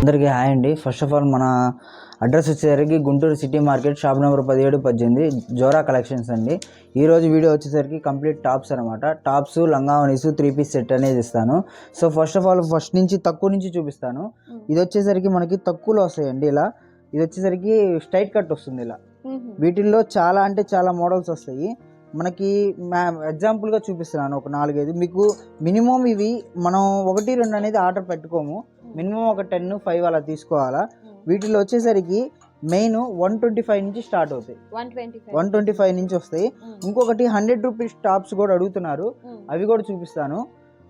అందరికీ హాయ్ అండి. First of all మన అడ్రస్ వచ్చేసరికి Guntur city market shop number పదిహేడు పద్దెనిమిది జోరా కలెక్షన్స్ అండి. ఈ రోజు వీడియో వచ్చేసరికి కంప్లీట్ టాప్స్ అనమాట టాప్స్ లంగావనీస్ త్రీ పీస్ సెట్ అనేది ఇస్తాను. So first of all first నుంచి తక్కువ నుంచి చూపిస్తాను. ఇది వచ్చేసరికి మనకి తక్కువలో వస్తాయండి ఇలా. ఇది వచ్చేసరికి స్ట్రైట్ కట్ వస్తుంది ఇలా. వీటిల్లో చాలా అంటే చాలా మోడల్స్ వస్తాయి. మనకి ఎగ్జాంపుల్గా చూపిస్తున్నాను ఒక నాలుగైదు. మీకు మినిమం ఇవి మనం ఒకటి రెండు అనేది ఆర్డర్ పెట్టుకోము. మినిమం ఒక టెన్ ఫైవ్ అలా తీసుకోవాలా. వీటిలో వచ్చేసరికి మెయిన్ వన్ ట్వంటీ ఫైవ్ నుంచి స్టార్ట్ అవుతాయి. One twenty one twenty five నుంచి వస్తాయి. ఇంకొకటి హండ్రెడ్ రూపీస్ టాప్స్ కూడా అడుగుతున్నారు. అవి కూడా చూపిస్తాను.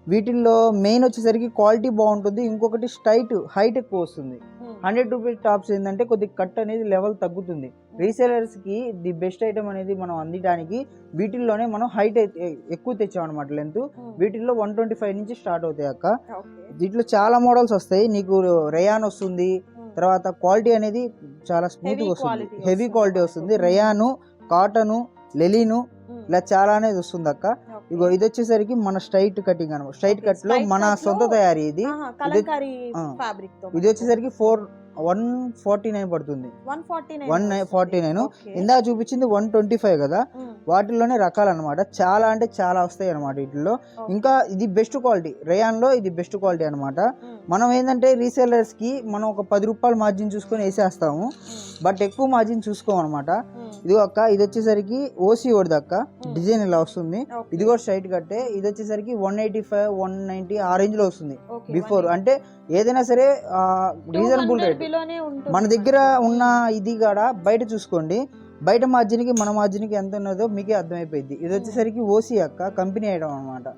వీటిల్లో మెయిన్ వచ్చేసరికి క్వాలిటీ బాగుంటుంది. ఇంకొకటి స్టైట్ హైట్ ఎక్కువ వస్తుంది. హండ్రెడ్ రూపీస్ టాప్స్ ఏంటంటే కొద్ది కట్ అనేది లెవెల్ తగ్గుతుంది. రీసేలర్స్కి ది బెస్ట్ ఐటమ్ అనేది మనం అందించడానికి వీటిల్లోనే మనం హైట్ ఎక్కువ తెచ్చాం అనమాట లెంత్ వీటిల్లో వన్ ట్వంటీ ఫైవ్ నుంచి స్టార్ట్ అవుతాయి అక్క. దీంట్లో చాలా మోడల్స్ వస్తాయి. నీకు రేయాన్ వస్తుంది. తర్వాత క్వాలిటీ అనేది చాలా స్మూత్ Heavy వస్తుంది. హెవీ. క్వాలిటీ వస్తుంది రేయాను కాటను లెలిను ఇలా చాలా అనేది వస్తుంది అక్క. ఇగో ఇది వచ్చేసరికి మన స్ట్రైట్ కటింగ్ అనమాట. స్ట్రైట్ కట్లో మన సొంత తయారీ ఇది. ఇది వచ్చేసరికి ఫోర్ వన్ ఫార్టీ నైన్ పడుతుంది. One forty one forty nine. ఇందాక చూపించింది వన్ ట్వంటీ ఫైవ్ కదా? వాటిల్లోనే రకాలు అనమాట చాలా అంటే చాలా వస్తాయి అనమాట వీటిల్లో. ఇంకా ఇది బెస్ట్ క్వాలిటీ. రేయాన్లో ఇది బెస్ట్ క్వాలిటీ అనమాట మనం ఏంటంటే రీసేలర్స్కి మనం ఒక పది రూపాయల మార్జిన్ చూసుకొని వేసేస్తాము. బట్ ఎక్కువ మార్జిన్ చూసుకోం అనమాట ఇది అక్క ఇది వచ్చేసరికి ఓసీ ఓడిది అక్క. డిజైన్ ఇలా వస్తుంది? ఇది కూడా స్ట్రైట్ కట్టే ఇది వచ్చేసరికి one eighty five one ninety ఆ రేంజ్లో వస్తుంది. బిఫోర్ అంటే ఏదైనా సరే రీజనబుల్ రేట్ మన దగ్గర ఉన్న ఇది కూడా బయట చూసుకోండి. బయట మార్జిన్కి మన మార్జిన్కి ఎంత ఉన్నదో మీకే అర్థమైపోయింది ఇది వచ్చేసరికి ఓసీ అక్క కంపెనీ ఐటమ్ అనమాట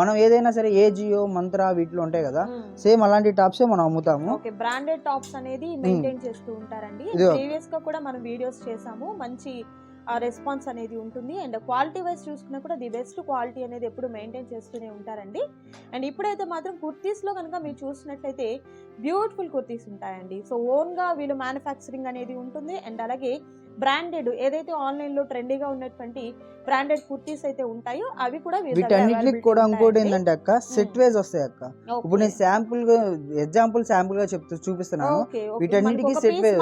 మనం ఏదైనా సరే ఏ జియో మంత్ర వీటిలో ఉంటాయి కదా సేమ్ అలాంటి టాప్సే మనం అమ్ముతాము. బ్రాండెడ్ టాప్స్ అనేది మెయింటైన్ చేస్తూ ఉంటారండి. ప్రీవియస్గా కూడా మనం వీడియోస్ చేసాము. మంచి రెస్పాన్స్ అనేది ఉంటుంది. అండ్ క్వాలిటీ వైజ్ చూసుకున్నా కూడా ది బెస్ట్ క్వాలిటీ అనేది ఎప్పుడు మెయింటైన్ చేస్తూనే ఉంటారండి. అండ్ ఇప్పుడైతే మాత్రం కుర్తీస్లో కనుక మీరు చూసినట్లయితే బ్యూటిఫుల్ కుర్తీస్ ఉంటాయండి. సో ఓన్గా వీళ్ళు మ్యానుఫ్యాక్చరింగ్ అనేది ఉంటుంది. అండ్ అలాగే బ్రాండెడ్ ఏదైతే ఆన్లైన్లో ట్రెండీగా ఉన్నటువంటి బ్రాండెడ్ కుర్తీస్ అయితే ఉంటాయో అవి కూడా వీటన్నిటికి కూడా ఇంకోటి. ఏంటంటే అక్క సెట్ వైజ్ వస్తాయి అక్క. ఇప్పుడు నేను శాంపుల్గా ఎగ్జాంపుల్ శాంపుల్గా చెప్తూ చూపిస్తున్నాను. వీటన్నిటికీ.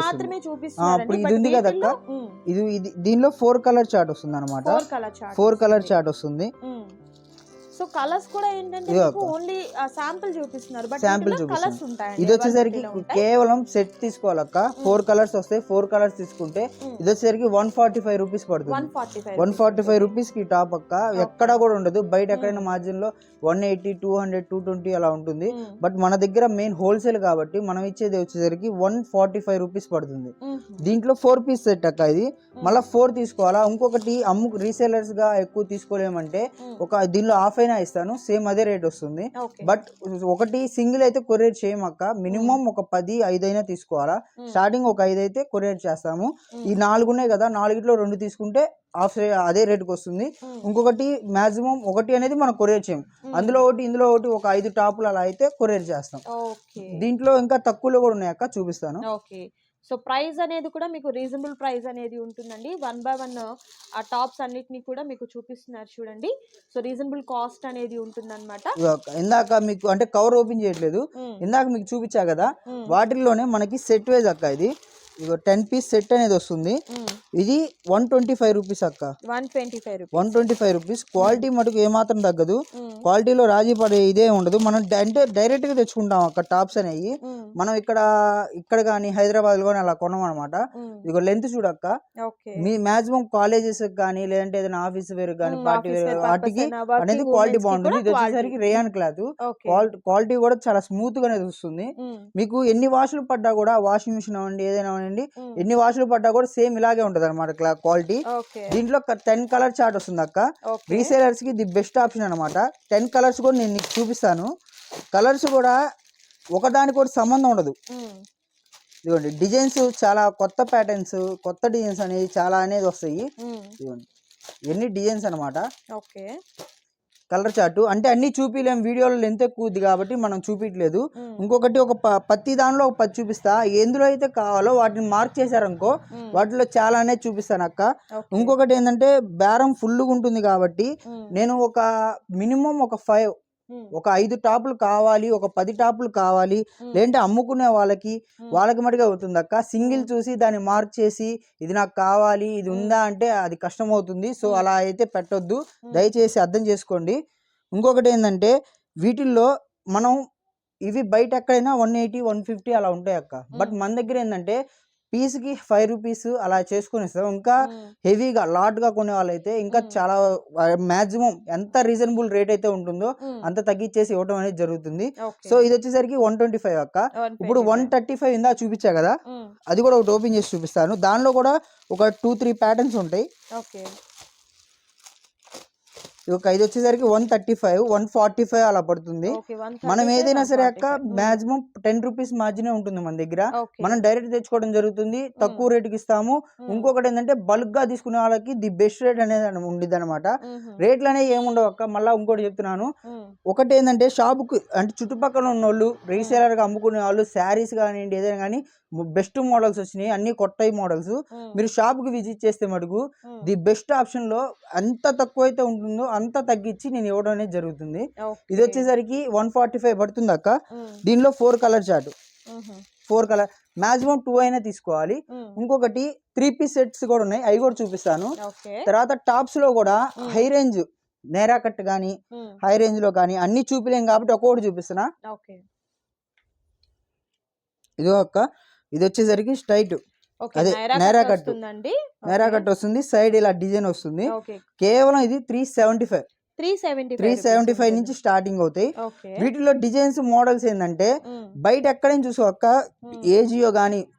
మాత్రమే చూపిస్తున్నారండి. ఇప్పుడు ఇది ఉంది కదా అక్క? ఇది దీనిలో ఫోర్ కలర్ చార్ట్ వస్తుంది అనమాట ఫోర్ కలర్. చార్ట్ వస్తుంది. సో కలర్స్ కూడా ఏంటంటే. ఓన్లీ శాంపుల్ చూపిస్తున్నారు. But Sample colours. ఉంటాయండి. ఇది వచ్చేసరికి ఉంటాయి. కేవలం సెట్ తీసుకోవాలక్క. ఫోర్ కలర్స్ వస్తాయి. ఫోర్ కలర్స్ తీసుకుంటే ఉమ్. ఇది వచ్చేసరికి వన్ ఫార్టీ ఫైవ్ రూపీస్ పడుతుంది 145 వన్ ఫార్టీ ఫైవ్ రూపీస్కి టాప్ అక్క. ఎక్కడా కూడా ఉండదు. బయట Hmm. ఎక్కడైనా మార్జిన్లో one eighty two hundred two twenty అలా ఉంటుంది. బట్ మన దగ్గర మెయిన్ హోల్సేల్ కాబట్టి మనం ఇచ్చేది వచ్చేసరికి వన్ ఫార్టీ ఫైవ్ రూపీస్ పడుతుంది దీంట్లో ఫోర్ పీస్ సెట్ అక్క ఇది. మళ్ళీ ఫోర్ తీసుకోవాలా? ఇంకొకటి అమ్ము రీసేలర్స్గా ఎక్కువ తీసుకోలేమంటే ఒక దీనిలో హాఫ్ అయినా ఇస్తాను సేమ్ అదే రేట్ వస్తుంది. బట్ ఒకటి సింగిల్ అయితే కొరియర్ చేయమక్క మినిమం ఒక పది ఐదు అయినా తీసుకోవాలా స్టార్టింగ్ ఒక ఐదు అయితే కొరియర్ చేస్తాము. ఈ నాలుగు ఉన్నాయి కదా నాలుగిట్లో రెండు తీసుకుంటే హాఫ్ అదే రేట్కి వస్తుంది. ఇంకొకటి మాక్సిమం ఒకటి అనేది మనం కొరియర్ చేయం అందులో ఒకటి ఇందులో ఒకటి ఒక ఐదు టాపులు అలా అయితే కొరియర్ చేస్తాం. దీంట్లో ఇంకా తక్కువలో కూడా ఉన్నాయి అక్క చూపిస్తాను. సో ప్రైస్ అనేది కూడా మీకు రీజనబుల్ ప్రైస్ అనేది ఉంటుందండి. వన్ బై వన్ ఆ టాప్స్ అన్నిటిని కూడా మీకు చూపిస్తున్నారు చూడండి. సో రీజనబుల్ కాస్ట్ అనేది ఉంటుందన్నమాట. ఇందాక మీకు అంటే కవర్ ఓపెన్ చేయట్లేదు. ఇందాక మీకు చూపించా కదా? వాటిల్లోనే మనకి సెట్ వైజ్ అక్క ఇది. ఇగో టెన్ పీస్ సెట్ అనేది వస్తుంది. ఇది వన్ ట్వంటీ ఫైవ్ రూపీస్ అక్క. 125 rupees. One twenty five rupees. Quality మటుకు ఏమాత్రం తగ్గదు. క్వాలిటీలో రాజీ పడే ఇదే ఉండదు. మనం అంటే డైరెక్ట్గా తెచ్చుకుంటాం అక్క టాప్స్ అనేవి. మనం ఇక్కడ ఇక్కడ కానీ హైదరాబాద్లో కానీ అలా కొనం అనమాట ఇదిగో లెంత్ చూడక్క మీ మాక్సిమం కాలేజెస్ కానీ లేదంటే ఏదైనా ఆఫీస్ వేర్ కానీ పార్టీ వేర్ వాటికి అనేది క్వాలిటీ బాగుంటుంది. ఇది. వచ్చేసరికి రేయాన్ క్లాత్. క్వాలిటీ కూడా చాలా స్మూత్గా అనేది వస్తుంది మీకు ఎన్ని వాషులు పడ్డా కూడా వాషింగ్ మిషన్ అవ్వండి ఏదైనా ఉమ్, ఎన్ని వాషులు పడ్డా కూడా సేమ్ ఇలాగే ఉంటది అనమాట క్వాలిటీ. దీంట్లో టెన్ కలర్ చార్ట్ వస్తుంది అక్క రీసేలర్స్కి ది బెస్ట్ ఆప్షన్ అనమాట టెన్ కలర్స్ కూడా నేను నీకు చూపిస్తాను. కలర్స్ కూడా ఒకదానికి కూడా సంబంధం ఉండదు. ఇదిగోండి డిజైన్స్ చాలా కొత్త ప్యాటర్న్స్ కొత్త డిజైన్స్ అనేవి చాలా అనేది వస్తాయి ఇదిగోండి ఎన్ని డిజైన్స్ అనమాట ఓకే. Colour chart. అంటే అన్ని చూపిలేం. వీడియోలో లెంత్ ఎక్కువ ఉంది కాబట్టి మనం చూపించలేదు ఇంకొకటి ఒక ప- పత్తి దానిలో ఒక పది చూపిస్తా. ఎందులో అయితే కావాలో వాటిని మార్క్ చేశారనుకో వాటిలో చాలా అనేది చూపిస్తాను అక్క. ఇంకొకటి ఏంటంటే బేరం ఫుల్గా ఉంటుంది కాబట్టి నేను ఒక మినిమం ఒక ఫైవ్ ఒక ఐదు టాపులు కావాలి ఒక పది టాపులు కావాలి లేదంటే అమ్ముకునే వాళ్ళకి వాళ్ళకి మటుగా అవుతుంది అక్క. సింగిల్. చూసి దాన్ని మార్క్ చేసి ఇది నాకు కావాలి ఇది. ఉందా అంటే అది కష్టం అవుతుంది సో. అలా అయితే పెట్టొద్దు. దయచేసి అర్థం చేసుకోండి. ఇంకొకటి ఏంటంటే వీటిల్లో మనం ఇవి బయట ఎక్కడైనా వన్ ఎయిటీ వన్ ఫిఫ్టీ అలా ఉంటాయి అక్క. బట్. మన దగ్గర ఏంటంటే పీస్కి ఫైవ్ రూపీస్ అలా చేసుకొని ఇస్తాం ఇంకా హెవీగా లాట్గా కొనే వాళ్ళైతే ఇంకా. చాలా మాక్సిమం ఎంత రీజనబుల్ రేట్ అయితే ఉంటుందో అంత తగ్గించేసి ఇవ్వడం అనేది జరుగుతుంది. సో ఇది వచ్చేసరికి వన్ ట్వంటీ ఫైవ్ అక్క. 125. ఇప్పుడు వన్ థర్టీ ఫైవ్ ఇందా చూపించా కదా? అది కూడా ఒకటి ఓపెన్ చేసి చూపిస్తాను. దానిలో కూడా ఒక టూ త్రీ ప్యాటర్న్స్ ఉంటాయి. ఒక ఇది వచ్చేసరికి one thirty five one forty five అలా పడుతుంది మనం ఏదైనా సరే అక్క మాక్సిమం టెన్ రూపీస్ మార్జినే ఉంటుంది మన దగ్గర. మనం డైరెక్ట్ తెచ్చుకోవడం జరుగుతుంది తక్కువ రేటుకి ఇస్తాము. ఇంకొకటి ఏంటంటే బల్క్గా తీసుకునే వాళ్ళకి ది బెస్ట్ రేట్ అనేది ఉండిద్ది అనమాట రేట్లు అనేవి ఏముండవు అక్క. మళ్ళీ ఇంకోటి చెప్తున్నాను. ఒకటి ఏంటంటే షాపుకి అంటే చుట్టుపక్కల ఉన్న వాళ్ళు రీసేలర్గా అమ్ముకునే వాళ్ళు శారీస్ కానివ్వండి ఏదైనా కానీ బెస్ట్ మోడల్స్ వచ్చినాయి అన్ని కొత్త మోడల్స్ మీరు షాప్కి విజిట్ చేస్తే మటుకు ది బెస్ట్ ఆప్షన్లో ఎంత తక్కువ అయితే ఉంటుందో అంత తగ్గించి నేను ఇవ్వడం అనేది జరుగుతుంది. ఇది వచ్చేసరికి వన్ ఫార్టీ ఫైవ్ పడుతుంది అక్క. దీనిలో four colour chart four colour. Maximum two అయినా తీసుకోవాలి. ఇంకొకటి త్రీ పీస్ సెట్స్ కూడా ఉన్నాయి. అవి కూడా చూపిస్తాను. తర్వాత టాప్స్లో కూడా. హై రేంజ్ నేరా కట్ కానీ హై రేంజ్లో కానీ అన్ని చూపిలేం కాబట్టి ఒక్కొక్కటి చూపిస్తున్నా. ఇదో అక్క. ఇది వచ్చేసరికి స్ట్రైట్. అదే, నైరా కట్ నేరా కట్ వస్తుంది సైడ్ ఇలా డిజైన్ వస్తుంది. కేవలం ఇది three seventy five. Three seventy three seventy five నుంచి స్టార్టింగ్ అవుతాయి. వీటిలో డిజైన్స్ మోడల్స్ ఏంటంటే బయట ఎక్కడైనా చూసుకో అక్క ఉమ్, ఏజియో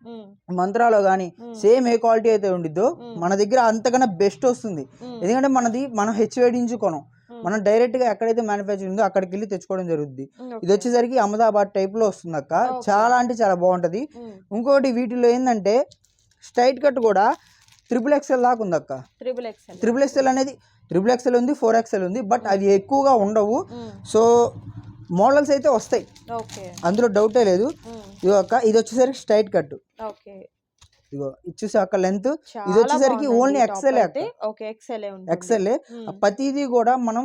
ఉమ్, మంత్రాలో ఉమ్, సేమ్ ఏ క్వాలిటీ అయితే ఉండిద్దో. మన దగ్గర అంతకన్నా బెస్ట్ వస్తుంది. ఎందుకంటే మనది మనం హెచ్వేడి నుంచి కొనం మనం డైరెక్ట్గా ఎక్కడైతే మ్యానుఫ్యాక్చరింగ్ ఉందో అక్కడికి వెళ్ళి తెచ్చుకోవడం జరుగుద్ది. ఉమ్, ఇది. వచ్చేసరికి అహ్మదాబాద్ టైప్లో వస్తుంది అక్క. చాలా అంటే చాలా బాగుంటది. ఇంకోటి వీటిలో ఏంటంటే స్ట్రైట్ కట్ కూడా త్రిపుల్ ఎక్స్ఎల్ దాకా ఉంది అక్క ట్రిపుల్ ఎక్స్ఎల్ త్రిపుల్ ఎక్స్ఎల్ అనేది త్రిపుల్ ఎక్స్ఎల్ ఉంది ఫోర్ ఎక్స్ఎల్ ఉంది బట్ అవి ఎక్కువగా ఉండవు. సో మోడల్స్ అయితే వస్తాయి. అందులో డౌటే లేదు. అక్క ఇది వచ్చేసరికి స్ట్రైట్ కట్. ఓకే ఇదిగో ఇది చూసి అక్క లెంత్ చాలా వచ్చేసరికి అయితే. అక్క. ఓకే ఎక్సెల్ ఎక్సెల్ ప్రతిదీ కూడా మనం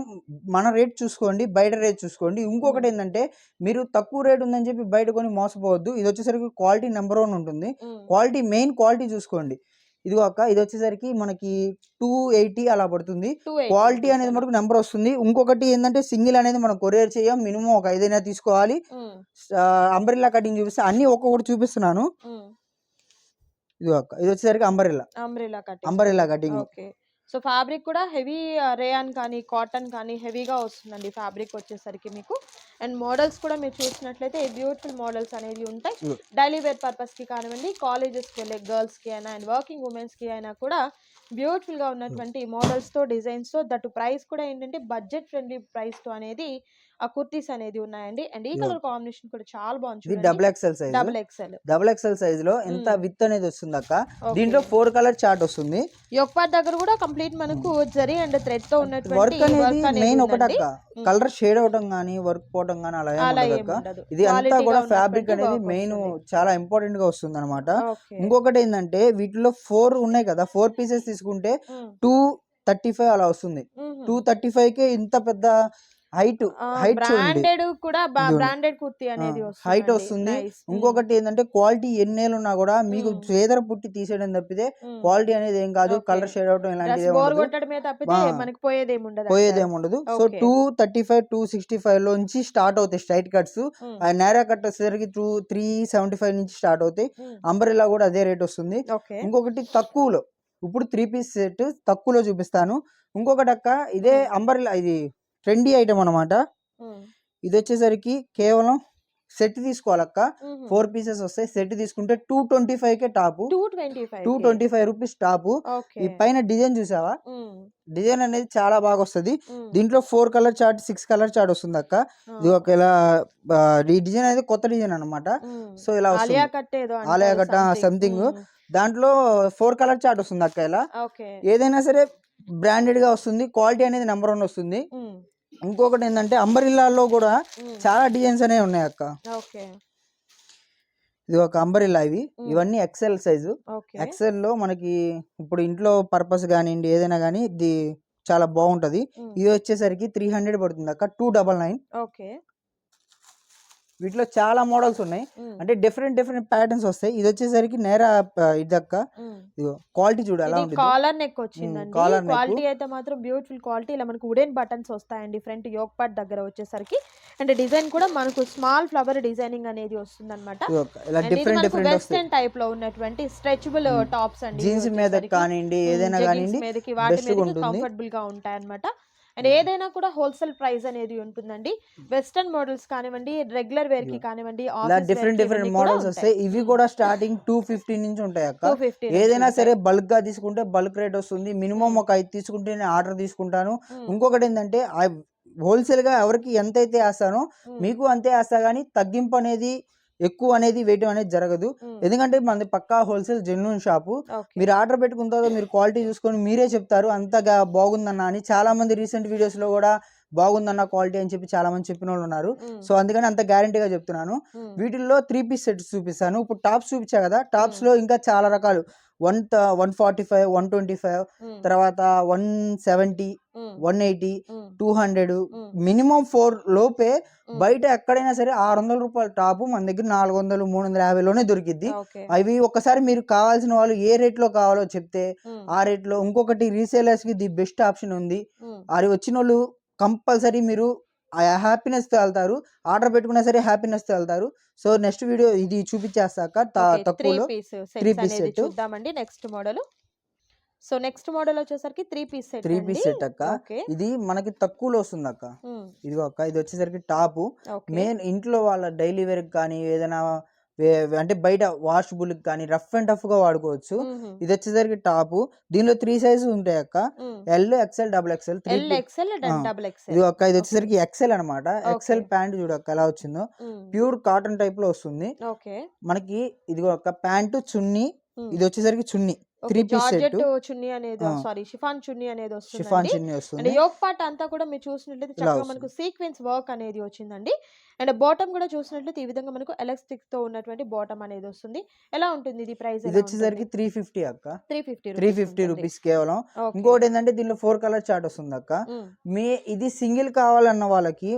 మన రేట్ చూసుకోండి బయట రేట్ చూసుకోండి. ఇంకొకటి ఏంటంటే మీరు తక్కువ రేట్ ఉందని చెప్పి బయట కొని మోసపోవద్దు. ఇది వచ్చేసరికి క్వాలిటీ నెంబర్ వన్ ఉంటుంది. క్వాలిటీ మెయిన్ క్వాలిటీ చూసుకోండి. ఇదిగో అక్క ఇది వచ్చేసరికి మనకి టూ ఎయిటీ అలా పడుతుంది. క్వాలిటీ అనేది మనకు నెంబర్ వస్తుంది. ఇంకొకటి ఏంటంటే సింగిల్ అనేది మనం కొరియర్ చేయం. మినిమం ఒక ఐదైనా తీసుకోవాలి. అంబరిల్లా కటింగ్ చూపిస్తే. అన్ని ఒక్కొక్కటి చూపిస్తున్నాను. ఇది అక్క ఇది వచ్చేసరికి umbrella. Umbrella cut umbrella cutting. Okay. So fabric కూడా హెవీ రేయాన్ కానీ కాటన్ కానీ హెవీగా వస్తుందండి ఫ్యాబ్రిక్ వచ్చేసరికి మీకు. అండ్ మోడల్స్ కూడా మీరు చూసినట్లయితే బ్యూటిఫుల్ మోడల్స్ అనేవి ఉంటాయి. డైలీ వేర్ పర్పస్కి కానివ్వండి కాలేజెస్కి వెళ్ళే గర్ల్స్కి అయినా అండ్ వర్కింగ్ ఉమెన్స్కి అయినా కూడా బ్యూటిఫుల్గా ఉన్నటువంటి మోడల్స్తో డిజైన్స్తో దట్ ప్రైస్ కూడా ఏంటంటే బడ్జెట్ ఫ్రెండ్లీ ప్రైస్తో అనేది కుర్తీస్ అనేది ఉన్నాయండి అండ్ ఈ. కలర్ కాంబినేషన్ కూడా చాలా బాగుంది double XL size double XL double XL సైజ్లో ఎంత. విత్ అనేది వస్తుంది అక్క దీంట్లో ఫోర్ కలర్ చార్ట్ వస్తుంది యొక్క దగ్గర కూడా కంప్లీట్ మనకు జరీ అండ్ థ్రెడ్తో ఉన్నటువంటి వర్క్ అనేది మెయిన్ ఒకటి ఉందండి. అక్క కలర్ షేడ్ అవటం కానీ వర్క్ పోవటం కానీ అలా. ఇది అంతా కూడా ఫ్యాబ్రిక్ అనేది మెయిన్. చాలా ఇంపార్టెంట్గా వస్తుంది అనమాట. ఇంకొకటి ఏంటంటే వీటిలో ఫోర్ ఉన్నాయి కదా ఫోర్ పీసెస్ తీసుకుంటే టూ థర్టీ ఫైవ్ అలా వస్తుంది. టూ థర్టీ ఫైవ్ కే ఇంత పెద్ద హైట్ హైట్ బ్రాండెడ్ కూడా. బ్రాండెడ్ కుర్తీ అనేది వస్తుంది. హైట్ వస్తుంది. ఇంకొకటి ఏంటంటే క్వాలిటీ ఎన్నేళ్ళు ఉన్నా కూడా మీకు. చేదర పుట్టి తీసేయడం తప్పితే క్వాలిటీ అనేది ఏం కాదు. కలర్ షేడ్ అవటం ఇలాంటిది పోయేదేమి ఉండదు. So. Two thirty five two sixty five లోంచి స్టార్ట్ అవుతాయి స్ట్రైట్ కట్స్. ఆ నేరా కట్ వచ్చేసరికి టూ త్రీ సెవెంటీ ఫైవ్ నుంచి స్టార్ట్ అవుతాయి. అంబరిలా కూడా అదే రేట్ వస్తుంది. ఇంకొకటి తక్కువలో ఇప్పుడు త్రీ పీస్ సెట్ తక్కువలో చూపిస్తాను. ఇంకొకటి అక్క ఇదే. అంబరిలా ఇది ట్రెండీ ఐటమ్ అన్నమాట. ఉమ్, ఇది వచ్చేసరికి కేవలం సెట్ తీసుకోవాలక్క. ఫోర్ పీసెస్ వస్తాయి సెట్ తీసుకుంటే టూ ట్వంటీ ఫైవ్ కే top. Two twenty five rupees top. ఈ పైన డిజైన్ చూసావా? డిజైన్ అనేది చాలా బాగా వస్తుంది. దీంట్లో four colour chart six colour chart వస్తుంది అక్క ఇది ఒక ఇలా ఈ డిజైన్ అనేది కొత్త డిజైన్ అన్నమాట. ఉమ్. సో ఇలా వస్తుంది. ఆలియా కట్ ఏదో దాంట్లో ఫోర్ కలర్ చార్ట్ వస్తుంది అక్క ఇలా. ఏదైనా సరే బ్రాండెడ్గా వస్తుంది క్వాలిటీ అనేది నెంబర్ వన్ వస్తుంది. ఇంకొకటి ఏంటంటే అంబరిల్లాలో కూడా చాలా డిజైన్స్ అనేవి ఉన్నాయి అక్క. ఇది ఒక అంబరిల్లా ఇవి. ఇవన్నీ ఎక్సెల్ సైజు. ఎక్సెల్లో మనకి ఇప్పుడు ఇంట్లో పర్పస్ కానివ్వండి ఏదైనా కానీ ఇది చాలా బాగుంటది. ఇది వచ్చేసరికి త్రీ హండ్రెడ్ పడుతుంది అక్క టూ డబల్ నైన్. వీటిలో చాలా మోడల్స్ ఉన్నాయి. అంటే డిఫరెంట్ డిఫరెంట్ ప్యాటర్న్స్ వస్తాయి. ఇది వచ్చేసరికి నేరా ప- ఇది అక్క ఇదిగో క్వాలిటీ చూడు ఎలా ఇది ఉంటుంది కాలర్ నెక్ వచ్చిందండి. క్వాలిటీ అయితే మాత్రం బ్యూటిఫుల్ క్వాలిటీ ఇలా మనకు వుడెన్ బటన్స్ వస్తాయండి. ఫ్రంట్ యోక్ పార్ట్ దగ్గర వచ్చేసరికి. అండ్ డిజైన్ కూడా మనకు స్మాల్ ఫ్లవర్ డిజైనింగ్ అనేది వస్తుంది అనమాట వెస్టర్న్ టైప్లో ఉన్నటువంటి స్ట్రెచబుల్ టాప్స్ అండి జీన్స్ మీద కానివ్వండి ఏదైనా కానివ్వండి మీదకి వాటి మీద. కంఫర్టబుల్గా ఉంటాయి అనమాట అండ్ ఏదైనా కూడా హోల్సేల్ ప్రైస్ అనేది ఉంటుందండి. వెస్టర్న్ మోడల్స్ కానివ్వండి రెగ్యులర్ వేర్కి. కానివ్వండి డిఫరెంట్ డిఫరెంట్ మోడల్స్ వస్తాయి ఇవి కూడా స్టార్టింగ్ టూ ఫిఫ్టీ నుంచి ఉంటాయి అక్క. ఏదైనా సరే బల్క్గా తీసుకుంటే బల్క్ రేట్ వస్తుంది. మినిమం ఒక ఐదు తీసుకుంటే నేను ఆర్డర్ తీసుకుంటాను. ఇంకొకటి ఏంటంటే హోల్సేల్గా ఎవరికి ఎంతైతే వేస్తానో మీకు అంతే వేస్తా కానీ తగ్గింపు అనేది ఎక్కువ అనేది వేయటం అనేది జరగదు. ఎందుకంటే మనది పక్కా హోల్సేల్ జెన్యున్ షాపు మీరు ఆర్డర్ పెట్టుకున్న తర్వాత మీరు క్వాలిటీ చూసుకొని మీరే చెప్తారు అంతగా బాగుందన్న అని. చాలా మంది రీసెంట్ వీడియోస్లో కూడా బాగుందన్న క్వాలిటీ అని చెప్పి చాలా మంది చెప్పిన వాళ్ళు ఉన్నారు సో అందుకని అంత గ్యారంటీగా చెప్తున్నాను. వీటిల్లో త్రీ పీస్ సెట్స్ చూపిస్తాను. ఇప్పుడు టాప్స్ చూపించా కదా టాప్స్లో ఇంకా చాలా రకాలు. One one forty five one twenty five తర్వాత one seventy one eighty two hundred minimum four లోపే బయట ఎక్కడైనా సరే ఆరు వందల రూపాయల టాపు మన దగ్గర నాలుగు వందలు మూడు వందల యాభైలోనే దొరికిద్ది. అవి ఒక్కసారి మీరు కావాల్సిన వాళ్ళు ఏ రేట్లో కావాలో చెప్తే ఆ రేట్లో ఇంకొకటి రీసేలర్స్కి ది బెస్ట్ ఆప్షన్ ఉంది. అది వచ్చిన వాళ్ళు కంపల్సరీ మీరు ఆ హ్యాపీనెస్తో వెళ్తారు. ఆర్డర్ పెట్టుకున్నా సరే హ్యాపీనెస్తో వెళ్తారు. సో నెక్స్ట్ వీడియో ఇది చూపించేస్తాక త- త్రీ తక్కువలో పీస్ set. చూద్దామండి next model. So next model వచ్చేసరికి three piece set three piece set అక్క. ఇది మనకి తక్కువలో వస్తుంది అక్క ఇదిగో అక్క ఇది వచ్చేసరికి టాపు. మెయిన్ ఇంట్లో వాళ్ళ డైలీ వేర్ కానీ ఏదైనా అంటే బయట వాషబుల్ కానీ రఫ్ అండ్ టఫ్గా వాడుకోవచ్చు. ఇది వచ్చేసరికి టాపు దీనిలో త్రీ సైజెస్ ఉంటాయి అక్క. L XL double XL three ఇది అక్క ఇది వచ్చేసరికి ఎక్సెల్ అనమాట ఎక్సెల్ ప్యాంట్ చూడక్క ఎలా వచ్చిందో. ప్యూర్ కాటన్ టైప్లో వస్తుంది. మనకి ఇది ఒక ప్యాంటు చున్నీ. ఇది వచ్చేసరికి చున్నీ. త్రీ పీస్ సెట్ చున్నీ అనేది. సారీ షిఫాన్ చున్నీ అనేది షిఫాన్ వస్తుంది. చున్నీ అండ్ వస్తుంది యోక్ పార్ట్ అంతా కూడా మీరు చూసినట్లయితే చక్కగా. మనకు సీక్వెన్స్ వర్క్ అనేది వచ్చిందండి. అండ్ బాటమ్ కూడా చూసినట్లయితే ఈ విధంగా మనకు ఎలాస్టిక్తో ఉన్నటువంటి బాటమ్ అనేది వస్తుంది. ఎలా ఉంటుంది? ఇది ప్రైస్ ఇది వచ్చేసరికి త్రీ ఫిఫ్టీ అక్క. Three fifty three fifty rupees కేవలం. ఇంకోటి ఏంటంటే దీనిలో ఫోర్ కలర్ చార్ట్ వస్తుంది అక్క. మీ ఇది సింగిల్ కావాలన్న వాళ్ళకి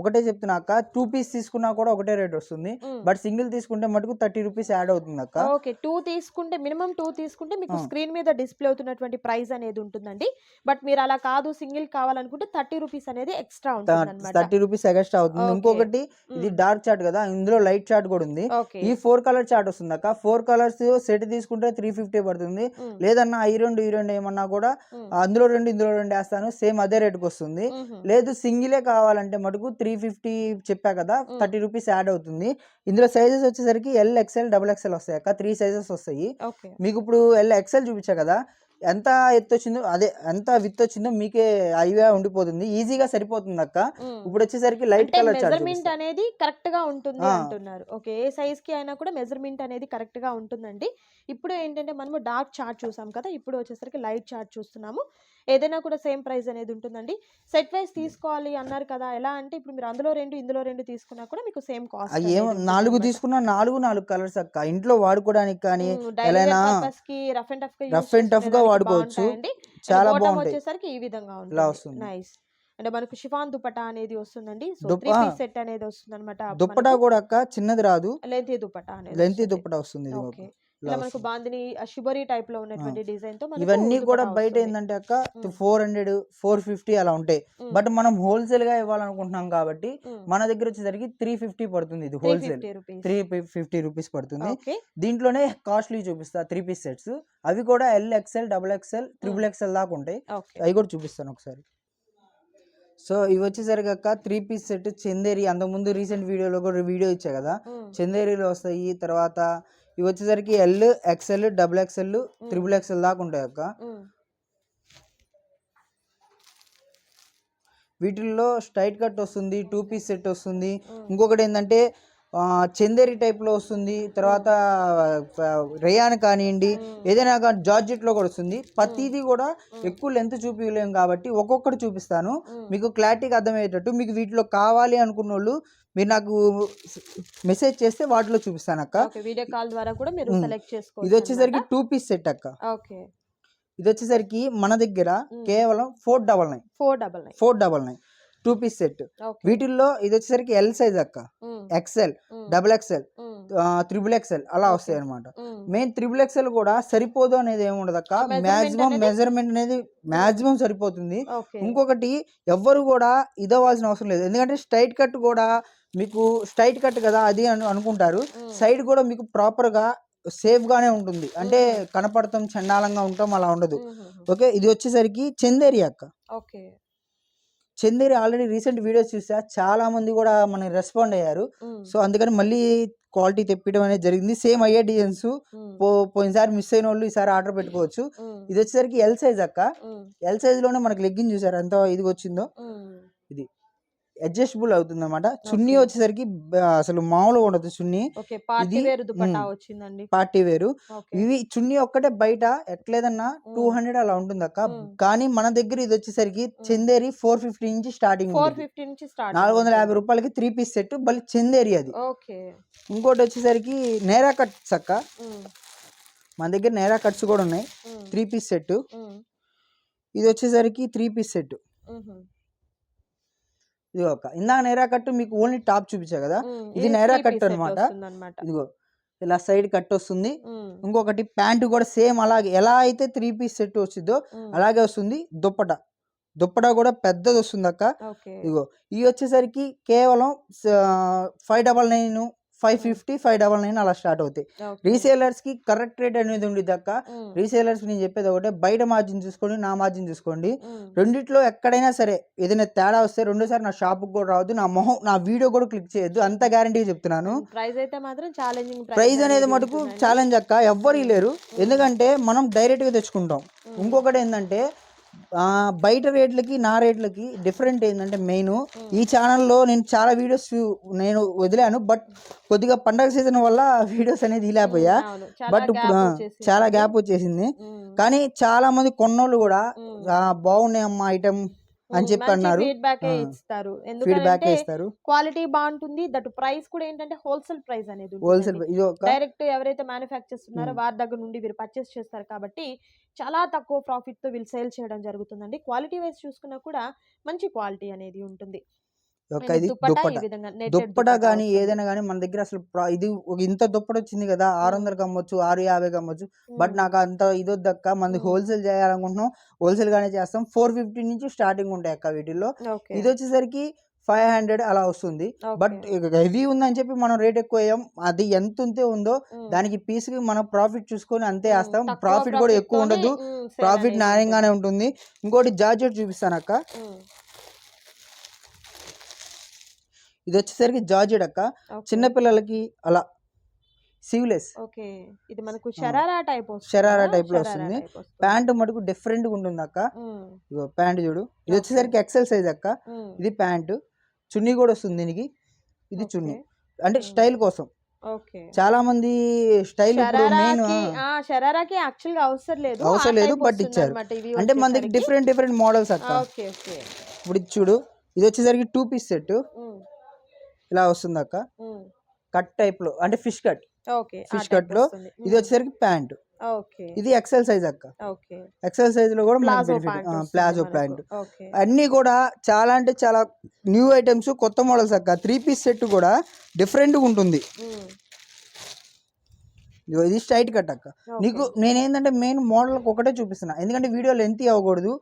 ఒకటే చెప్తున్నా అక్క. టూ పీస్ తీసుకున్నా కూడా ఒకటే రేట్ వస్తుంది. బట్ సింగిల్ తీసుకుంటే మటుకు థర్టీ రూపీస్ యాడ్ అవుతుంది అక్క. ఓకే. టూ తీసుకుంటే మినిమం టూ తీసుకుంటే మీకు. స్క్రీన్ మీద డిస్ప్లే అవుతున్నటువంటి ప్రైస్ అనేది ఉంటుందండి. బట్ మీరు అలా కాదు సింగిల్ కావాలనుకుంటే థర్టీ రూపీస్ అనేది ఎక్స్ట్రా ఉంటుంది థర్టీ రూపీస్ ఎక్స్ట్రా అవుతుంది. ఇంకొకటి ఇది డార్క్ చార్ట్ కదా ఇందులో లైట్ చార్ట్ కూడా ఉంది. ఈ ఫోర్ కలర్ చార్ట్ వస్తుంది అక్క. ఫోర్ కలర్స్ సెట్ తీసుకుంటే త్రీ ఫిఫ్టీ పడుతుంది. లేదన్నా ఈ రెండు ఈ రెండు ఏమన్నా కూడా అందులో రెండు ఇందులో రెండు వేస్తాను సేమ్ అదే రేట్కి వస్తుంది. లేదు సింగిలే కావాలంటే మటుకు త్రీ ఫిఫ్టీ చెప్పా కదా. థర్టీ రూపీస్ యాడ్ అవుతుంది. ఇందులో సైజెస్ వచ్చేసరికి ఎల్ ఎక్స్ఎల్ డబుల్ ఎక్స్ఎల్ వస్తాయి అక్క. త్రీ సైజెస్ వస్తాయి. మీకు ఇప్పుడు ఎల్ ఎక్స్ఎల్ చూపించా కదా ఎంత ఎత్తు వచ్చిందో అదే ఎంత విత్ వచ్చిందో మీకే ఐవే ఉండిపోతుంది. ఈజీగా సరిపోతుంది అక్క. ఇప్పుడు వచ్చేసరికి లైట్ కలర్ మెజర్మెంట్ అనేది కరెక్ట్గా ఉంటుంది. అంటున్నారు. ఓకే ఏ సైజ్కి అయినా కూడా మెజర్మెంట్ అనేది కరెక్ట్గా ఉంటుందండి. ఇప్పుడు ఏంటంటే మనము డార్క్ చార్ట్ చూసాం కదా ఇప్పుడు వచ్చేసరికి లైట్ చార్ట్ చూస్తున్నాము. ఏదైనా కూడా సేమ్ ప్రైస్ అనేది ఉంటుందండి. సెట్ వైస్ తీసుకోవాలి అన్నారు కదా ఎలా అంటే ఇప్పుడు మీరు అందులో రెండు ఇందులో రెండు తీసుకున్నా కూడా మీకు సేమ్ కాస్ట్ నాలుగు తీసుకున్న నాలుగు నాలుగు కలర్స్ అక్క. ఇంట్లో వాడుకోవడానికి కానీ ఎలా రఫ్ అండ్ టఫ్ tough గా వాడుకోవచ్చు. చాలా బాగుంటాయి. వచ్చేసరికి ఈ విధంగా ఉంటుంది. నైస్. అంటే మనకు షిఫాన్ దుపట్టా అనేది వస్తుందండి. సో దుప్ప- త్రీ పీస్ సెట్ అనేది వస్తుంది అనమాట దుప్పటా కూడా అక్క చిన్నది రాదు. లెంతీ దుపట్టా అనేది లెంతీ వస్తుంది. దుప్పటా వస్తుంది ఇది ఓకే. ఇలా మనకు. బాందిని టైప్లో ఉన్నటువంటి డిజైన్తో మనకు ఇవన్నీ కూడా బయట. ఏంటంటే అక్క. ఫోర్ హండ్రెడ్ ఫోర్ ఫిఫ్టీ అలా ఉంటాయి. బట్ మనం హోల్సేల్గా ఇవ్వాలనుకుంటున్నాం కాబట్టి మ్, మన దగ్గర వచ్చేసరికి త్రీ ఫిఫ్టీ పడుతుంది ఇది 350 హోల్సేల్ త్రీ ఫిఫ్టీ రూపీస్ పడుతుంది. దీంట్లోనే కాస్ట్లీ చూపిస్తా త్రీ పీస్ సెట్స్ అవి కూడా L XL double XL triple XL దాకా ఉంటాయి. అవి కూడా చూపిస్తాను ఒకసారి. సో ఇవి వచ్చేసరికి అక్క త్రీ పీస్ సెట్ చందేరి. అంతకుముందు రీసెంట్ వీడియోలో కూడా వీడియో ఇచ్చా కదా. మ్, చందేరిలో వస్తాయి. తర్వాత ఇవి వచ్చేసరికి L XL double XL triple XL దాకా ఉంటాయి అక్క. వీటిల్లో స్ట్రైట్ కట్ వస్తుంది టూ పీస్ సెట్ వస్తుంది. ఇంకొకటి ఏంటంటే చందేరి టైప్లో వస్తుంది. తర్వాత రేయాన్ కానివ్వండి ఏదైనా కానీ జార్జెట్లో కూడా వస్తుంది. ప్రతిదీ కూడా ఎక్కువ లెంత్ చూపించలేము కాబట్టి ఒక్కొక్కటి చూపిస్తాను. మీకు క్లారిటీగా అర్థమయ్యేటట్టు మీకు వీటిలో కావాలి అనుకున్న వాళ్ళు మీరు నాకు మెసేజ్ చేస్తే వాటిలో చూపిస్తాను అక్క వీడియో కాల్ ద్వారా కూడా మీరు. సెలెక్ట్ చేసుకోవచ్చు ఇది వచ్చేసరికి టూ పీస్ సెట్ అక్క. ఓకే. ఇది వచ్చేసరికి మన దగ్గర. కేవలం four double nine four double nine four double nine two piece set వీటిల్లో ఇది వచ్చేసరికి ఎల్ సైజ్ అక్క. XL double XL triple XL అలా. వస్తాయి అనమాట మెయిన్ త్రిబుల్ ఎక్సెల్ కూడా సరిపోదు అనేది ఏమి ఉండదు అక్క. మాక్సిమం మెజర్మెంట్ అనేది మాక్సిమం సరిపోతుంది. ఇంకొకటి ఎవ్వరు కూడా ఇదవ్వాల్సిన అవసరం లేదు. ఎందుకంటే స్ట్రైట్ కట్ కూడా మీకు స్ట్రైట్ కట్ కదా అది అని అనుకుంటారు. సైడ్ కూడా మీకు ప్రాపర్గా సేఫ్ గానే ఉంటుంది. అంటే. కనపడతాం చండాలంగా ఉంటాం అలా ఉండదు. ఓకే? ఇది వచ్చేసరికి చందేరి అక్క. Okay. Chanderi already recent videos చూసా. చాలా మంది కూడా మనకి రెస్పాండ్ అయ్యారు. సో అందుకని మళ్ళీ క్వాలిటీ తెప్పించడం అనేది జరిగింది. సేమ్ అయ్యే డిజైన్స్ పోయినసారి మిస్ అయిన వాళ్ళు ఈసారి ఆర్డర్ పెట్టుకోవచ్చు. ఇది వచ్చేసరికి ఎల్ సైజ్ అక్క. ఎల్ సైజ్లోనే మనకి లెగ్గిన్ చూసారు? ఎంత ఇది వచ్చిందో అడ్జస్టబుల్ అవుతుంది అనమాట చున్నీ. వచ్చేసరికి అసలు మామూలుగా ఉండదు చున్నీ పార్టీ ఇది- వేర్ పార్టీ ఇవి చున్నీ ఒక్కటే బయట ఎట్లేదన్నా టూ. హండ్రెడ్ అలా ఉంటుంది అక్క. కానీ మన దగ్గర ఇది వచ్చేసరికి చందేరి ఫోర్ ఫిఫ్టీ నుంచి స్టార్టింగ్ నాలుగు వందల యాభై రూపాయలకి త్రీ పీస్ సెట్ మళ్ళీ చందేరి అది. ఇంకోటి వచ్చేసరికి నేరా కట్స్ అక్క. మన దగ్గర నేరా కట్స్ కూడా ఉన్నాయి. త్రీ పీస్ సెట్ ఇది వచ్చేసరికి త్రీ పీస్ సెట్ ఇది ఒక ఇందాక నేరా కట్ మీకు ఓన్లీ టాప్ చూపించా కదా? ఇది నైరా కట్. వస్తుందన్నమాట. ఇదిగో ఇలా సైడ్ కట్ వస్తుంది. ఇంకొకటి ప్యాంటు కూడా సేమ్ అలాగే ఎలా అయితే త్రీ పీస్ సెట్ వచ్చిందో అలాగే వస్తుంది దుప్పట. దుప్పట కూడా పెద్దది వస్తుంది అక్క. ఇదిగో ఇవి వచ్చేసరికి కేవలం five double nine five fifty five double nine అలా స్టార్ట్ అవుతాయి. ఓకే. రీసేలర్స్కి కరెక్ట్ రేట్ అనేది ఉండిద్ది అక్క ఉమ్, రీసేలర్స్ నేను చెప్పేది ఒకటే బయట మార్జిన్ చూసుకోండి నా మార్జిన్ చూసుకోండి. రెండిట్లో ఎక్కడైనా సరే ఏదైనా తేడా వస్తే రెండోసారి నా షాప్కి కూడా రావద్దు నా మొహం నా వీడియో కూడా క్లిక్ చేయొద్దు అంత గ్యారంటీ చెప్తున్నాను. ప్రైస్ అయితే మాత్రం ఛాలెంజింగ్ ప్రైస్ అనేది మటుకు ఛాలెంజ్ అక్క ఎవ్వరు లేరు. ఎందుకంటే మనం డైరెక్ట్గా తెచ్చుకుంటాం ఇంకొకటి ఏంటంటే బయట రేట్లకి నా రేట్లకి డిఫరెంట్ ఏంటంటే మెయిన్ ఈ ఛానల్లో నేను చాలా వీడియోస్ నేను వదిలాను బట్ కొద్దిగా పండగ సీజన్ వల్ల వీడియోస్ అనేది ఇలాపోయా బట్ ఇప్పుడు చాలా గ్యాప్ వచ్చేసింది. కానీ చాలా మంది కొన్నోళ్ళు కూడా బాగున్నాయి అమ్మా ఐటమ్ అని చెప్పి అన్నారు ఫీడ్బ్యాక్. ఇస్తారు. క్వాలిటీ బాగుంటుంది దట్ ప్రైస్ కూడా ఏంటంటే హోల్సేల్ ప్రైస్ అనేది హోల్సేల్ డైరెక్ట్ ఎవరైతే మ్యానుఫ్యాక్చర్ మ్మ్. వారి దగ్గర నుండి వీరు పర్చేస్ చేస్తారు కాబట్టి చాలా తక్కువ ప్రాఫిట్తో వీళ్ళు సేల్ చేయడం జరుగుతుందండి. క్వాలిటీ వైజ్ చూసుకున్నా కూడా మంచి క్వాలిటీ అనేది ఉంటుంది. దుప్పట కానీ. ఏదైనా కానీ మన దగ్గర అసలు ఇది ఇంత దుప్పట వచ్చింది కదా ఆరు వందలకి అమ్మొచ్చు ఆరు యాభైకి అమ్మొచ్చు. బట్. నాకు అంత ఇది వద్దక్క మనది. హోల్సేల్ చేయాలనుకుంటున్నాం హోల్సేల్ గానే చేస్తాం. ఫోర్ ఫిఫ్టీ నుంచి స్టార్టింగ్ ఉంటాయి అక్క వీటిల్లో. ఇది వచ్చేసరికి ఫైవ్ హండ్రెడ్ అలా వస్తుంది. బట్ హెవీ ఉందని చెప్పి మనం రేట్ ఎక్కువ వేయం అది ఎంత ఉంటే ఉందో. దానికి పీస్కి మనం ప్రాఫిట్ చూసుకొని అంతే. వేస్తాం ప్రాఫిట్ కూడా ఎక్కువ ఉండదు ప్రాఫిట్ న్యాయంగానే ఉంటుంది ఇంకోటి జార్జెట్ చూపిస్తాను అక్క. ఇది వచ్చేసరికి జార్జెట్ అక్క ఓకే. చిన్న పిల్లలకి అలా సివ్లెస్ ఓకే ఇది మనకు షరారా టైప్ షరారా type లో వస్తుంది. ప్యాంట్ మటుకు డిఫరెంట్గా ఉంటుంది అక్క. ఇగో ప్యాంట్ చూడు ఇది. వచ్చేసరికి ఎక్సెల్ సైజ్ అక్క. ఇది ప్యాంట్ చున్నీ కూడా వస్తుంది దీనికి ఇది చున్నీ. అంటే. స్టైల్ కోసం చాలా మంది స్టైల్ షరారాకి యాక్చువల్గా అవసరం లేదు అవసరం లేదు, వస్తుంది ఇచ్చారు. అంటే మన దగ్గర. డిఫరెంట్ డిఫరెంట్ మోడల్స్ అక్క ఇప్పుడు ఇది చూడు ఇది వచ్చేసరికి టూ పీస్ సెట్. ఇలా వస్తుంది అక్క. కట్ టైప్లో అంటే ఫిష్ కట్ type cut లో. ఇది. వచ్చేసరికి ప్యాంట్. ఇది ఎక్సెల్ సైజ్ అక్క. ఎక్సెల్ సైజ్లో కూడా ప్లాజో ప్యాంట్ అన్నీ కూడా చాలా అంటే చాలా న్యూ ఐటమ్స్ కొత్త మోడల్స్ అక్క. త్రీ పీస్ సెట్ కూడా డిఫరెంట్గా ఉంటుంది. మ్మ్. ఇదిగో ఇది స్ట్రైట్ కట్ అక్క. నీకు నేనేంటంటే మెయిన్ మోడల్ ఒకటే చూపిస్తున్నా. ఎందుకంటే వీడియో లెంత్ అవ్వకూడదు.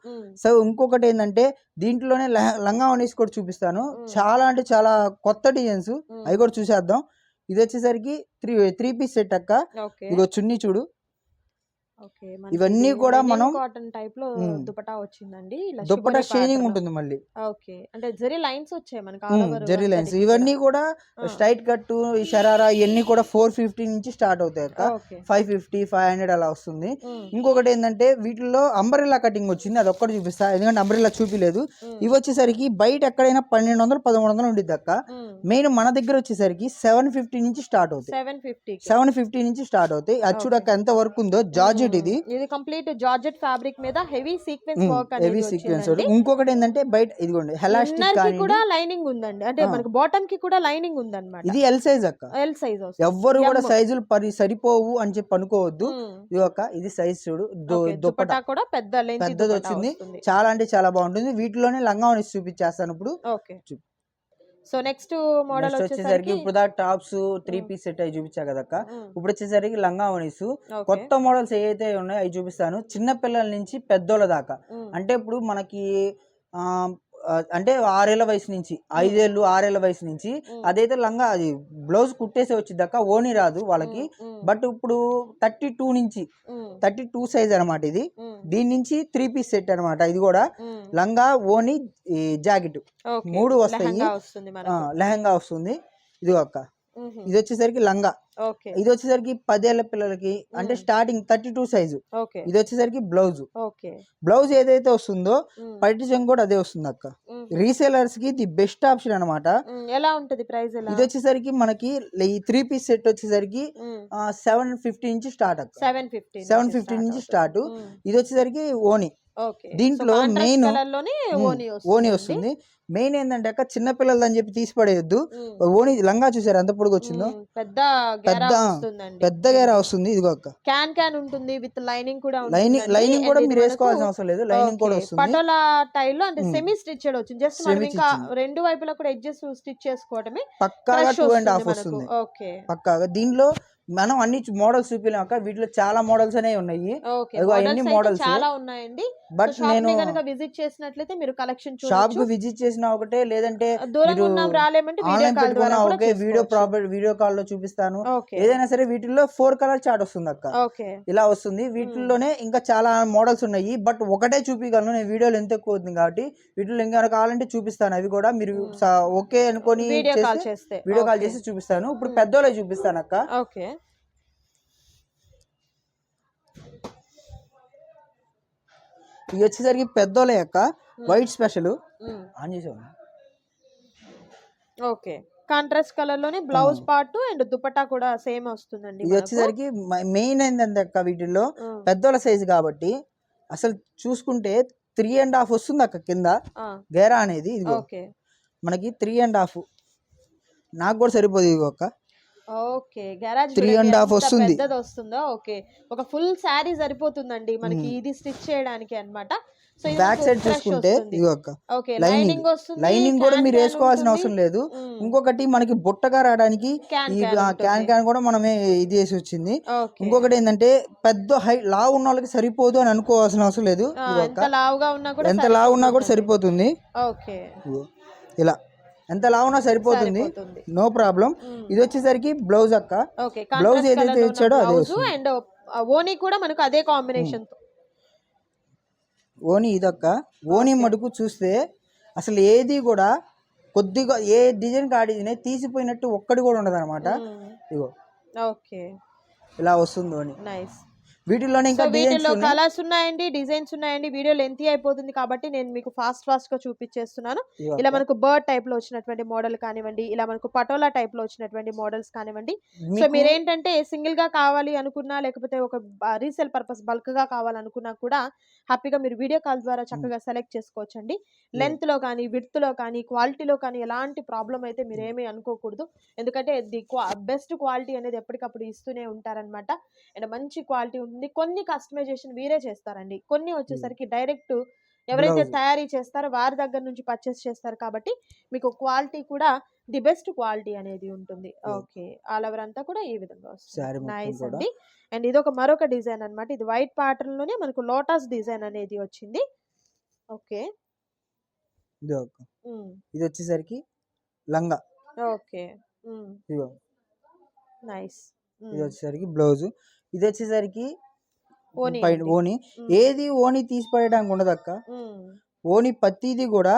సో ఇంకొకటి ఏంటంటే దీంట్లోనే లంగా వనీస్ కూడా చూపిస్తాను. చాలా అంటే చాలా కొత్త డిజైన్స్. అవి కూడా చూసేద్దాం. ఇది వచ్చేసరికి త్రీ త్రీ పీస్ సెట్ అక్క. ఇదిగో చున్నీ చూడు. ఇవన్నీ కూడా మనం- కాటన్ టైప్లో మ్మ్. దుపట్టా వచ్చిందండి shibori షైనింగ్. ఉంటుంది మళ్ళీ. ఓకే. అంటే జరీ లైన్స్ వచ్చాయి మనకి జెరీ లైన్స్. ఇవన్నీ కూడా. స్ట్రైట్ కట్ ఈ షరారా ఇవన్నీ కూడా ఫోర్ ఫిఫ్టీ నుంచి స్టార్ట్ అవుతాయి అక్క. ఫైవ్ ఫిఫ్టీ ఫైవ్ హండ్రెడ్ అలా వస్తుంది. ఇంకొకటి ఏంటంటే వీటిల్లో అంబరిల్లా కటింగ్ వచ్చింది. అది ఒక్కటి చూపిస్తా. ఎందుకంటే అంబరిల్లా చూపిలేదు. ఇవి వచ్చేసరికి బయట ఎక్కడైనా పన్నెండు వందలు పదమూడు వందలు ఉండిద్ది అక్క. మెయిన్ మన దగ్గర వచ్చేసరికి సెవెన్ ఫిఫ్టీ నుంచి స్టార్ట్ అవుతాయి. సెవెన్ ఫిఫ్టీ సెవెన్ ఫిఫ్టీ నుంచి స్టార్ట్ అవుతాయి. అది చూడక ఎంత వర్క్ ఉందో జార్జెట్ ఇది. ఇది కంప్లీట్ జార్జెట్ ఫ్యాబ్రిక్ మీద heavy sequence work heavy sequence ఇంకొకటి ఏంటంటే బయట ఇదిగోండి హెలాస్టిక్ కూడా లైనింగ్ ఉందండి. అంటే. మనకి బాటమ్కి కూడా లైనింగ్ ఉందన్నమాట. ఇది ఎల్ సైజ్ అక్క. ఎల్ సైజ్ ఎవ్వరు కూడా. సైజులు పరి సరిపోవు అని చెప్పి అనుకోవద్దు. ఇది ఒక ఇది సైజ్ చూడు దుప్పట కూడా పెద్ద పెద్దది వచ్చింది. చాలా అంటే చాలా బాగుంటుంది. వీటిలోనే లంగా చూపించేస్తాను ఇప్పుడు. ఓకే. చూ- సో నెక్స్ట్ మోడల్ వచ్చేసరికి ఇప్పుడు దా టాప్స్ త్రీ. పీస్ సెట్ అవి చూపించా కదక్క. ఇప్పుడు వచ్చేసరికి లంగా ఓకే. కొత్త మోడల్స్ ఏవైతే ఉన్నాయో అవి చూపిస్తాను చిన్న పిల్లల నుంచి పెద్దోళ్ళ దాకా. అంటే ఇప్పుడు మనకి అంటే ఆరేళ్ళ వయసు నుంచి ఐదేళ్ళు ఆరేళ్ళ వయసు నుంచి. అదైతే లంగా అది బ్లౌజ్ కుట్టేసి వచ్చిందాక ఓని రాదు వాళ్ళకి. బట్ ఇప్పుడు థర్టీ టూ నుంచి. థర్టీ టూ సైజ్ అనమాట ఇది. దీని నుంచి త్రీ పీస్ సెట్ అనమాట ఇది కూడా. లంగా ఓని జాకెట్. మూడు వస్తాయి. లెహంగా వస్తుంది ఇది అక్క మ్మ్. ఇది వచ్చేసరికి లంగా ఇది వచ్చేసరికి పదేళ్ళ పిల్లలకి అంటే. స్టార్టింగ్ థర్టీ టూ సైజు ఇది వచ్చేసరికి బ్లౌజ్ బ్లౌజ్ ఏదైతే వస్తుందో మ్మ్. పైటి చెంగు కూడా అదే వస్తుంది అక్క. రీసేలర్స్కి ది బెస్ట్ ఆప్షన్ అనమాట. ఎలా ఉంటది ప్రైస్ ఎలా? ఇది వచ్చేసరికి మనకి ఈ త్రీ పీస్ సెట్ వచ్చేసరికి సెవెన్ ఫిఫ్టీ నుంచి start seven fifty seven fifty నుంచి స్టార్ట్. ఇది వచ్చేసరికి ఓని. దీంట్లో మ్మ్. ఓని వస్తుంది మెయిన్ ఏంటంటే అక్క చిన్న పిల్లలని చెప్పి తీసి పడేయద్దు. ఓని లంగా చూసారు ఎంత పొడుగు వచ్చిందో. పెద్ద పెద్ద- పెద్ద గేరా వస్తుంది ఇదిగో అక్క క్యాన్ క్యాన్ ఉంటుంది విత్ లైనింగ్ కూడా లైనింగ్. లైనింగ్ కూడా మీరు వేసుకోవాల్సిన అవసరం లేదు లైనింగ్ కూడా. వస్తుంది పటోలా టైల్ అంటే మ్మ్. సెమీ స్టిచ్డ్ వచ్చింది జస్ట్ మనం ఇంకా. రెండు వైపులా కూడా ఎడ్జెస్ స్టిచ్ చేసుకోవటమే పక్కాగా టూ అండ్ హాఫ్ వస్తుంది. ఓకే పక్కాగా దీనిలో మనం అన్ని మోడల్స్ చూపించాం అక్క వీటిలో చాలా మోడల్స్ అనేవి ఉన్నాయి. అన్ని మోడల్స్. చాలా ఉన్నాయండి. బట్ నేను కనుక విజిట్ చేసినట్లయితే మీరు కలెక్షన్ షాప్కు విజిట్ చేసిన ఒకటే లేదంటే ఆన్లైన్ కాల్ పెట్టుకున్నా ఓకే వీడియో. ప్రాపర్ వీడియో కాల్లో చూపిస్తాను. ఏదైనా సరే వీటిల్లో ఫోర్ కలర్ చార్ట్ వస్తుంది అక్క. ఇలా వస్తుంది. వీటిల్లోనే ఇంకా చాలా మోడల్స్ ఉన్నాయి. బట్ ఒకటే చూపించగలను నేను వీడియోలు ఎంత ఎక్కువ అవుతుంది కాబట్టి. వీటిలో ఇంకా కావాలంటే చూపిస్తాను. అవి కూడా మీరు Hmm. ఓకే అనుకొని వీడియో కాల్. చేసి చూపిస్తాను. ఇప్పుడు Hmm. పెద్దోళ్ళే చూపిస్తాను అక్క. ఇవి వచ్చేసరికి పెద్దోళ్ళ యొక్క. White special. ఆన్ చేసాను ఓకే. కాంట్రాస్ట్ కలర్లోనే బ్లౌజ్ పార్ట్ అండ్ దుపట్టా కూడా సేమ్ వస్తుందండి ఇది వచ్చేసరికి మెయిన్ ఏంటంటే అక్క వీటిల్లో. పెద్దోళ్ళ సైజు కాబట్టి అసలు చూసుకుంటే త్రీ అండ్ హాఫ్ వస్తుంది అక్క కింద గేరా అనేది ఓకే. మనకి త్రీ అండ్ హాఫ్. నాకు కూడా సరిపోదు ఇదిగో అక్క. ఓకే. గ్యారాజ్ Three and half వస్తుంది. పెద్దది వస్తుందా ఓకే. ఒక ఫుల్ శారీ సరిపోతుందండి మనకి మ్మ్. ఇది స్టిచ్ చేయడానికి అన్నమాట. సో బ్యాక్ సైడ్ చూసుకుంటే ఓకే లైనింగ్ లైనింగ్ వస్తుంది లైనింగ్ కూడా మీరు వేసుకోవాల్సిన. అవసరం లేదు. మ్మ్. ఇంకొకటి మనకి బుట్టగా రావడానికి క్యాన్. క్యాన్ కూడా మనమే ఇది చేసి వచ్చింది. ఇంకొకటి ఏంటంటే పెద్ద హై లావు ఉన్న వాళ్ళకి సరిపోదు అని అనుకోవాల్సిన అవసరం లేదు. ఎంత లావుగా ఉన్నా కూడా ఎంత లావు ఉన్నా కూడా సరిపోతుంది. ఇలా. ఎంత లావు ఉన్నా సరిపోతుంది. No problem. ఇది వచ్చేసరికి బ్లౌజ్ అక్క. బ్లౌజ్ ఏదైతే ఇచ్చాడో అదే. అండ్ ఓనీ కూడా మనకు అదే కాంబినేషన్ ఓని ఇదక్క. ఓని మటుకు చూస్తే అసలు ఏది కూడా కొద్దిగా ఏ డిజైన్ ఆ డిజైన్ తీసిపోయినట్టు ఒక్కటి కూడా ఉండదు అనమాట ఇగో. ఓకే ఇలా వస్తుంది ఓని నైస్ వీటిలోనే ఇంకా వీటిలో కలర్స్ ఉన్నాయండి డిజైన్స్ ఉన్నాయండి. వీడియో లెంతీ అయిపోతుంది కాబట్టి నేను మీకు ఫాస్ట్ ఫాస్ట్గా చూపించేస్తున్నాను ఇలా మనకు బర్డ్ టైప్లో వచ్చినటువంటి మోడల్ కానివ్వండి ఇలా మనకు పటోలా టైప్లో వచ్చినటువంటి మోడల్స్ కానివ్వండి. సో మీరేంటంటే సింగిల్గా కావాలి అనుకున్నా లేకపోతే ఒక రీసేల్ పర్పస్ బల్క్గా కావాలనుకున్నా కూడా హ్యాపీగా మీరు వీడియో కాల్ ద్వారా చక్కగా సెలెక్ట్ చేసుకోవచ్చండి. లెంత్లో కానీ విడ్త్లో కానీ క్వాలిటీలో కానీ ఎలాంటి ప్రాబ్లం అయితే మీరు ఏమీ అనుకోకూడదు. ఎందుకంటే ది బెస్ట్ క్వాలిటీ అనేది ఎప్పటికప్పుడు ఇస్తూనే ఉంటారనమాట అండ్ మంచి క్వాలిటీ ఉంటుంది కొన్ని కస్టమైజేషన్ వీరే చేస్తారండి. కొన్ని వచ్చేసరికి డైరెక్ట్ ఎవరైతే. తయారీ చేస్తారో వారి దగ్గర నుంచి పర్చేస్ చేస్తారు కాబట్టి మీకు క్వాలిటీ కూడా ది బెస్ట్ క్వాలిటీ అనేది ఉంటుంది. ఓకే. ఆల్ ఓవర్ అంతా కూడా ఈ విధంగా వస్తుంది. నైస్. అండి. అండ్ ఇది ఒక మరొక డిజైన్ అన్నమాట. ఇది వైట్ ప్యాటర్న్లోనే మనకు లోటస్ డిజైన్ అనేది వచ్చింది. ఓకే. ఇది వచ్చేసరికి లంగా. ఓకే. నైస్. ఇది వచ్చేసరికి బ్లౌజ్. ఇది వచ్చేసరికి ఓని. ఓని. ఏది ఓని తీసి పడేయడానికి ఉండదు అక్క ఓని ప్రతిది కూడా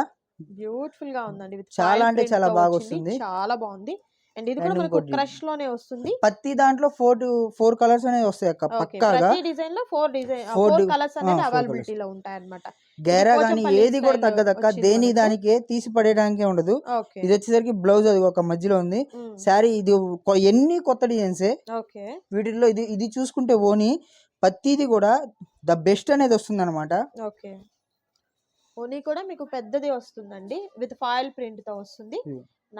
బ్యూటిఫుల్గా ఉందండి. చాలా అంటే చాలా బాగా. వస్తుంది. చాలా బాగుంది. అండ్ ఇది కూడా మనకు క్రష్లోనే వస్తుంది. ప్రతి దాంట్లో ఫోర్ ఫోర్ కలర్స్ అనేవి వస్తాయి అక్క పక్కాగా. ప్రతి డిజైన్లో ఫోర్ డిజైన్ ఫోర్ కలర్స్ అనేది అవైలబిలిటీ లో ఉంటాయి అన్నమాట గేరా పోచంపల్లి ఏది కూడా తగ్గదక్క దేని. దానికే తీసి పడేయడానికే ఉండదు. ఇది వచ్చేసరికి బ్లౌజ్ అది ఒక మధ్యలో ఉంది. శారీ ఇది ఎన్ని కొత్త డిజైన్సే. వీటిల్లో ఇది ఇది చూసుకుంటే ఓని ప్రతిది కూడా ద బెస్ట్ అనేది వస్తుంది అనమాట ఓకే. ఓనీ కూడా మీకు పెద్దది వస్తుందండి. విత్ ఫాయిల్ ప్రింట్తో వస్తుంది.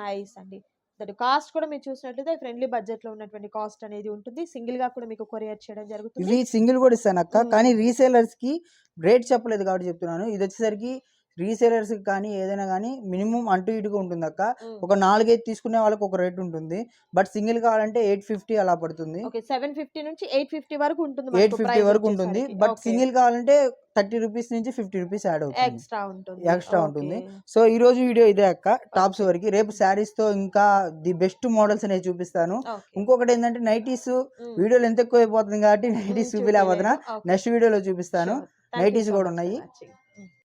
నైస్ అండి. దాని కాస్ట్ కూడా మీరు చూసినట్లయితే ఫ్రెండ్లీ బడ్జెట్లో ఉన్నటువంటి కాస్ట్ అనేది ఉంటుంది. సింగిల్గా కూడా మీకు కొరియర్ చేయడం జరుగుతుంది. ఇవి సింగిల్ కూడా ఇస్తాను అక్క. కానీ రీసేలర్స్కి రేట్ చెప్పలేదు కాబట్టి చెప్తున్నాను. ఇది వచ్చేసరికి రీసేలర్స్ కానీ ఏదైనా కానీ మినిమం అంటూ ఇటుగా ఉంటుంది అక్క. ఒక నాలుగైదు తీసుకునే వాళ్ళకి ఒక రేట్ ఉంటుంది. బట్ సింగిల్ కావాలంటే ఎయిట్ ఫిఫ్టీ అలా పడుతుంది. సెవెన్ ఫిఫ్టీ నుంచి ఎయిట్ ఫిఫ్టీ వరకు ఉంటుంది ఎయిట్ ఫిఫ్టీ వరకు ఉంటుంది. బట్ సింగిల్ కావాలంటే థర్టీ రూపీస్ నుంచి ఫిఫ్టీ రూపీస్ యాడ్ అవుతుంది. ఎక్స్ట్రా ఉంటుంది. Extra ఉంటుంది. సో ఈ రోజు వీడియో ఇదే అక్క. టాప్స్ వరకు. రేపు శారీస్తో ఇంకా ది బెస్ట్ మోడల్స్ అనేవి చూపిస్తాను. ఇంకొకటి ఏంటంటే నైటీస్. వీడియోలు ఎంత ఎక్కువ అయిపోతుంది కాబట్టి నైటీస్ చూపిలేకపోతున్నా నెక్స్ట్ వీడియోలో చూపిస్తాను. నైటీస్ కూడా ఉన్నాయి.